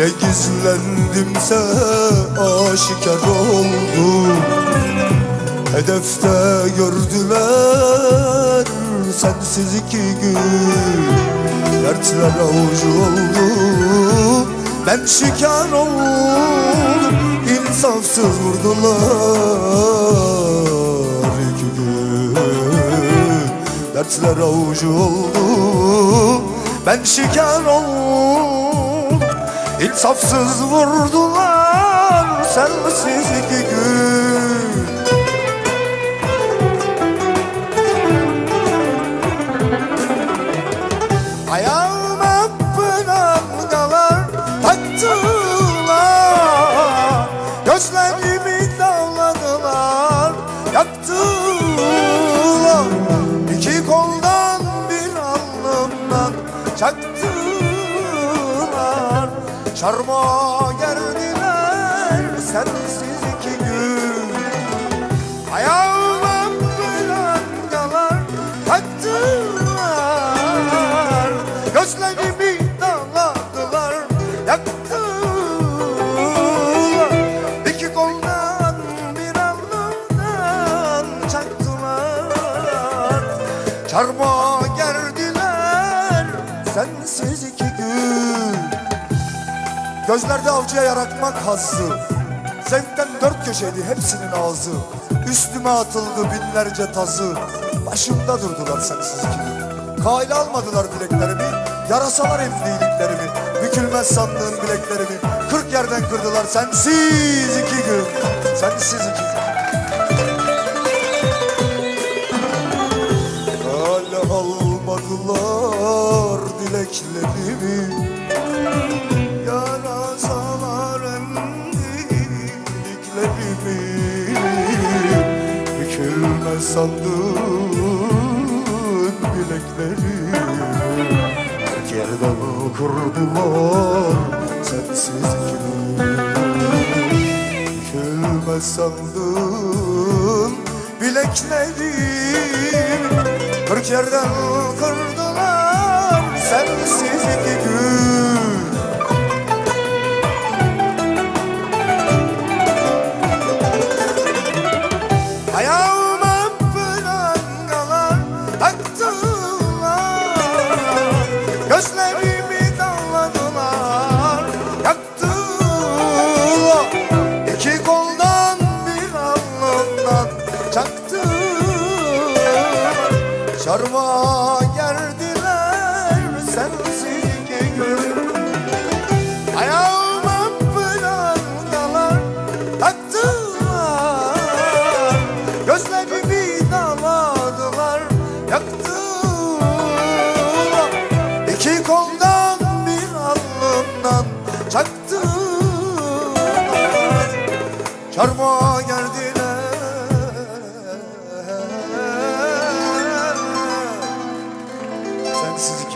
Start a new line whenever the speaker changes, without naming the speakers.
Gizlendimse aşikar oldu Hedefte gördüler sensiz iki gün Dertler avucu oldu Ben şikar oldum. İnsafsız vurdular iki gün Dertler avucu oldu Ben şikar oldum İnsafsız vurdular sensiz iki gün. Ayağıma prangalar taktılar. Gözlerimi dağladılar, yaktılar. İki koldan bir alnımdan çaktılar Çarmıha gerdiler sensiz iki gün. Ayağıma prangalar taktılar Gözlerimi dağladılar, yaktılar. İki koldan bir alnımdan çaktılar. Çarmıha gerdiler sensiz iki Gözlerde avcıya yaratmak hazzı. Zevkten dört köşeydi hepsinin ağzı. Üstüme atıldı binlerce tazı. Başımda durdular sensiz kimi Kale almadılar dileklerimi Yarasalar evliliklerimi Bükülmez sandığın bileklerimi Kırk yerden kırdılar sensiz iki gün. Sensiz iki gün. Kale almadılar dileklerimi Bileklerimi Tek yerden kurdular sensiz kimi Bükülmez sandığın bileklerim Kırk yerden kırdılar sensiz iki Çarmıha gerdiler sensiz iki gün Ayağıma prangalar taktılar. Gözlerimi dağladılar, yaktılar. İki koldan bir alnımdan çaktılar Çarmıha geldiler This is